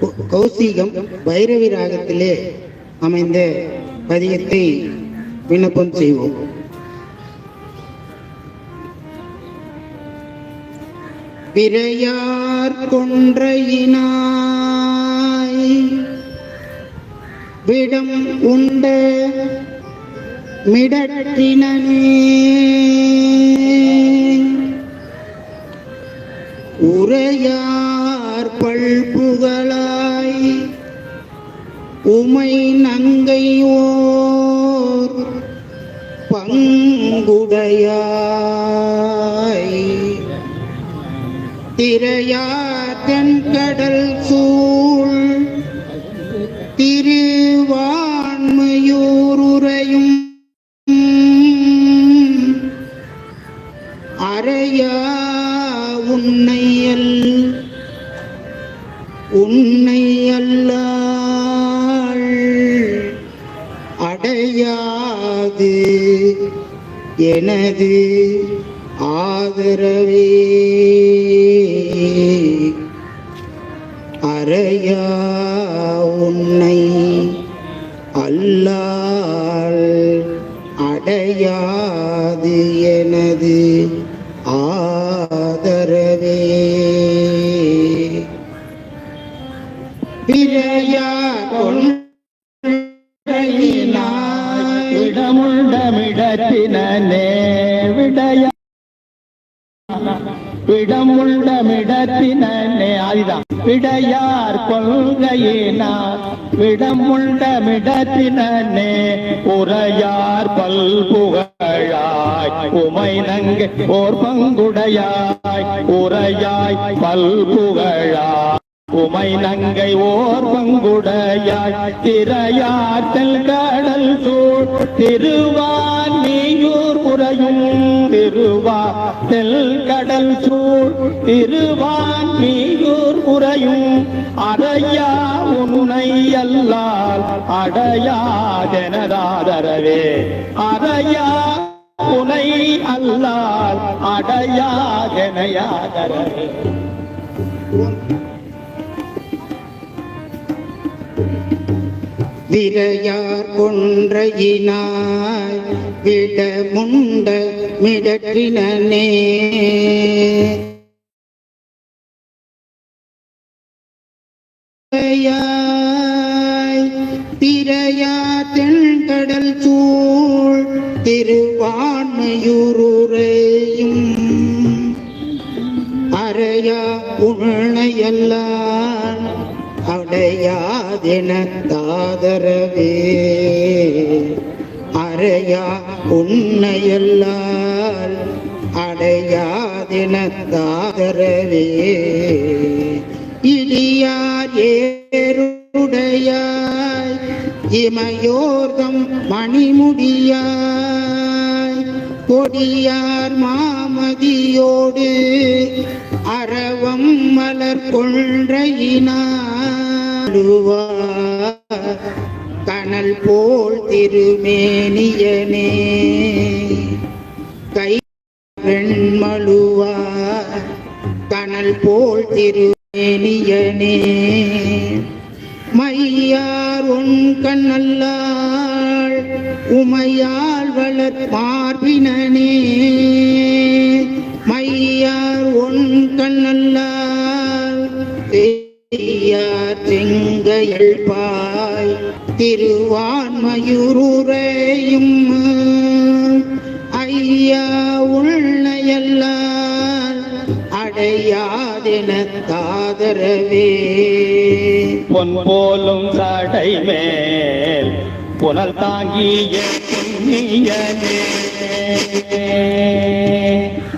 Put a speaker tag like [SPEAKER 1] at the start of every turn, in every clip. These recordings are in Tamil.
[SPEAKER 1] கௌசிகம் பைரவி ராகத்திலே அமைந்த பதியத்தை விண்ணப்பம் செய்வோம். பிறையார் கொன்றையினாய் விடம் உண்ட மிடற்றினே உமை நங்கையோர் பங்குடையாய். திரையாத்தன் கடல் சூ அடையாது எனது ஆதரவே அறையா உன்னை அல்லால் அடையாது. எனது
[SPEAKER 2] ஆ விடையார் கொள்கையினார் விடமுள்ளமிடத்தினே உரையார் பல்புகழாய். உமை நங்கு ஓர் பங்குடையாய். உரையாய் பல்புகழாய். உமை நங்கை ஓர் பங்குடையாய். திரையாற்றல் கடல் சூழ் திருவா தெல் கடல் சூழ் திருவான் நீயூர் உறையும். அடையா உன்னை அல்லால் அடையாதெனதாதரவே அடையா உனை அல்லால் அடையாதெனையாதரவே
[SPEAKER 1] விரையார் கொன்றையினாய் விடமுண்ட மிடற்றினனே. திரையாய் திரையா தென்கடல் சூழ் திருவான்மையூருரையும் அறையா உண்ணையல்லான் அடையாதென தாதரவே. அறையா உன்னையெல்லால் அடையாதினத்தாதரவே தாதரவே இடியார் ஏருடையாய் இமையோர்தம் மணிமுடியாய். கொடியார் மாமதியோடு அறவம் மலர் கொன்றையினாடுவா கனல் போல் திருமேனியனே. கை வெண்மழுவா கனல் போல் திருமேனியனே. மையார் உன் கண்ணல்லாள் உமையால் வளர் மார்பினனே. மையார் உன் கண்ணல்லாள் பெரியார் செங்கையல் பார் திருவான்மயூருரையும் ஐயா உள்ளையல்லால் அடையாதென தாதரவே.
[SPEAKER 2] பொன் போலும் சடை மேல் புனல் தாங்கிய புண்ணியனே.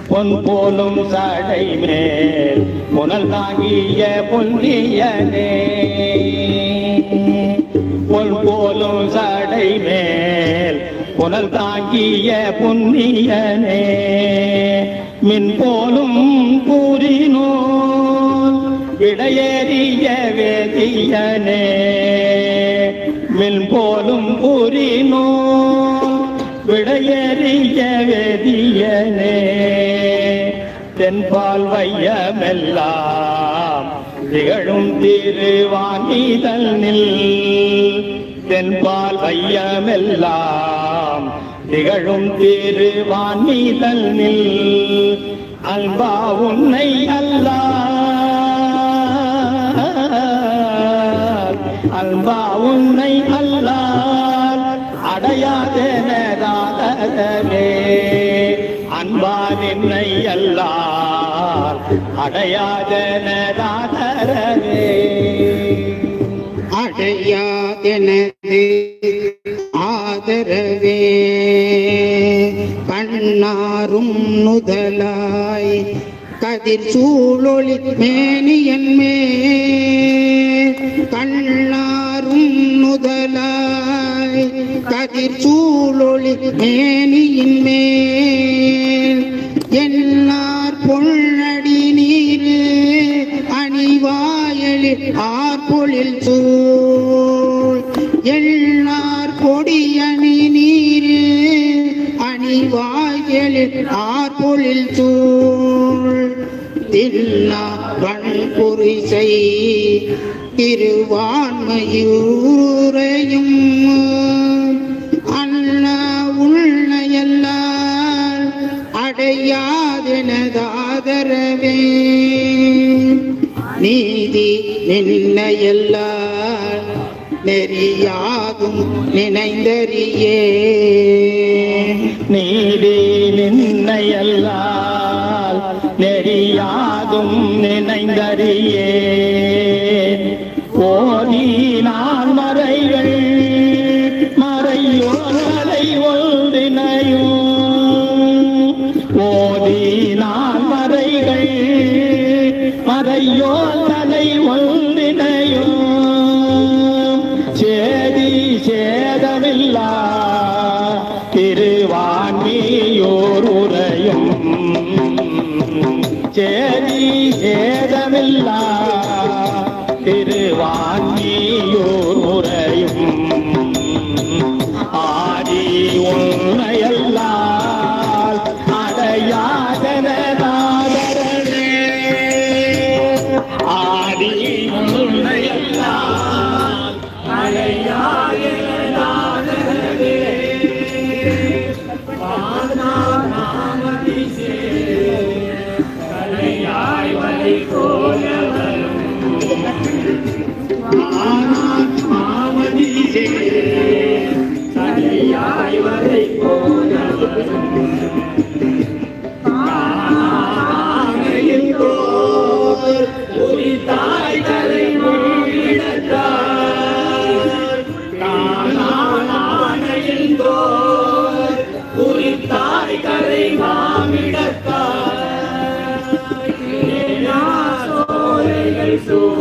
[SPEAKER 2] பொன் போலும் சடை மேல் புனல் தாங்கிய புண்ணியனே. பொன் போலும் சடை மேல் புனல் தாங்கிய புண்ணியனே. மின் போலும் கூறினோல் விடையேறிய வேதியனே. மின் போலும் கூறினோ விடையேறிய வேதியனே. தென்பால் வையமெல்லாம் திகழும் திருவாணிதனில் தென்பால் வையமெல்லாம் திகழும் திருவாணிதனில் அன்பா உன்னை அல்லா. அன்பா உன்னை அல்லால் அடையாதனதாதவே அன்பா நின்னை அடையாதனதாத அடையாதனதாதரவே
[SPEAKER 1] அடையாதெனது ஆதரவே. கண்ணாரும் நுதலாய் கதிர் சூழொளி மேனியன் மேல். கண்ணாரும் நுதலாய் கதிர் சூழொளி மேனியின் மேல். எல்லார் பொன்னடி ஆர்பொழில் சூழ் எல்லார் கொடியணி நீர் அணிவாயலில் ஆர்பொழில் சூழ் தில்லா வன்புரிசை திருவான்மையூரையும் நீதி நின்னையல்லால் நெறியாகும் நினைந்தறியே
[SPEAKER 2] நீடி நின்னையல்லால் நெறியாகும் நினைந்தறியே போதி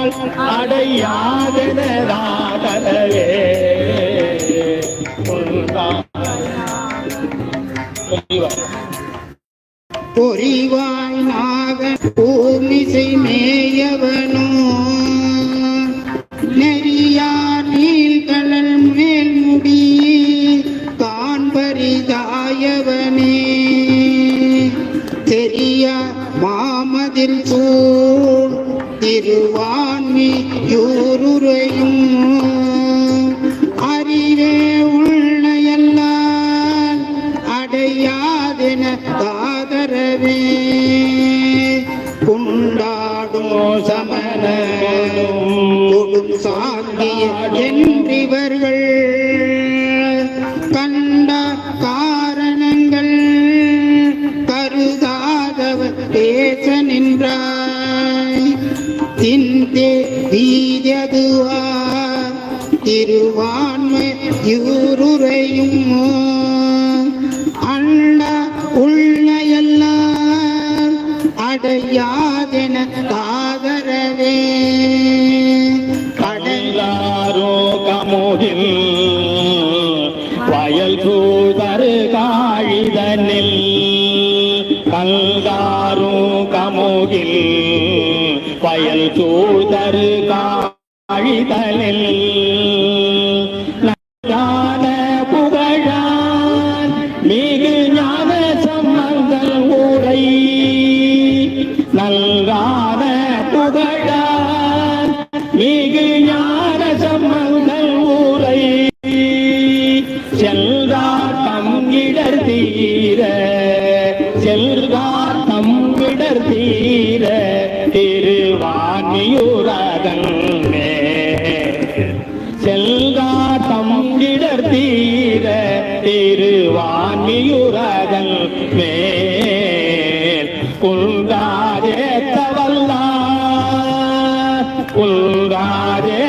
[SPEAKER 2] அடையாதனால் அடையாதனதாதரவே
[SPEAKER 1] பொறிவாய் நாகன் பூமிசை மேயவனோ. திருவான்மியூருரையும் அறிவே உள்ளையெல்லாம் அடையாதென தாதரவே குண்டாடும் சமண கொடும் சாங்கிய என்றிவர்கள் வீதியதுவார் திருவான்மை யூருரையும் அண்ட உள்ளையெல்லாம் அடையாதென காதரவே
[SPEAKER 2] வயல் சூதரு காழிதலில் ஞான புகழான் மிகு ஞான சம்பந்தல் ஊரை. நல்கான புகழான் மிகு ஞான சம்பந்தல் ஊரை. செல்கார் தம்மிடர் தீர செல்கார் தம்பிடர் தீர. திருவான்மியூரகன்னே செல்கா தம்மிடர் தீர திருவான்மியுரகன் மேல் குல்காரேத்தவல்லா குல்காரேத்தவல்லா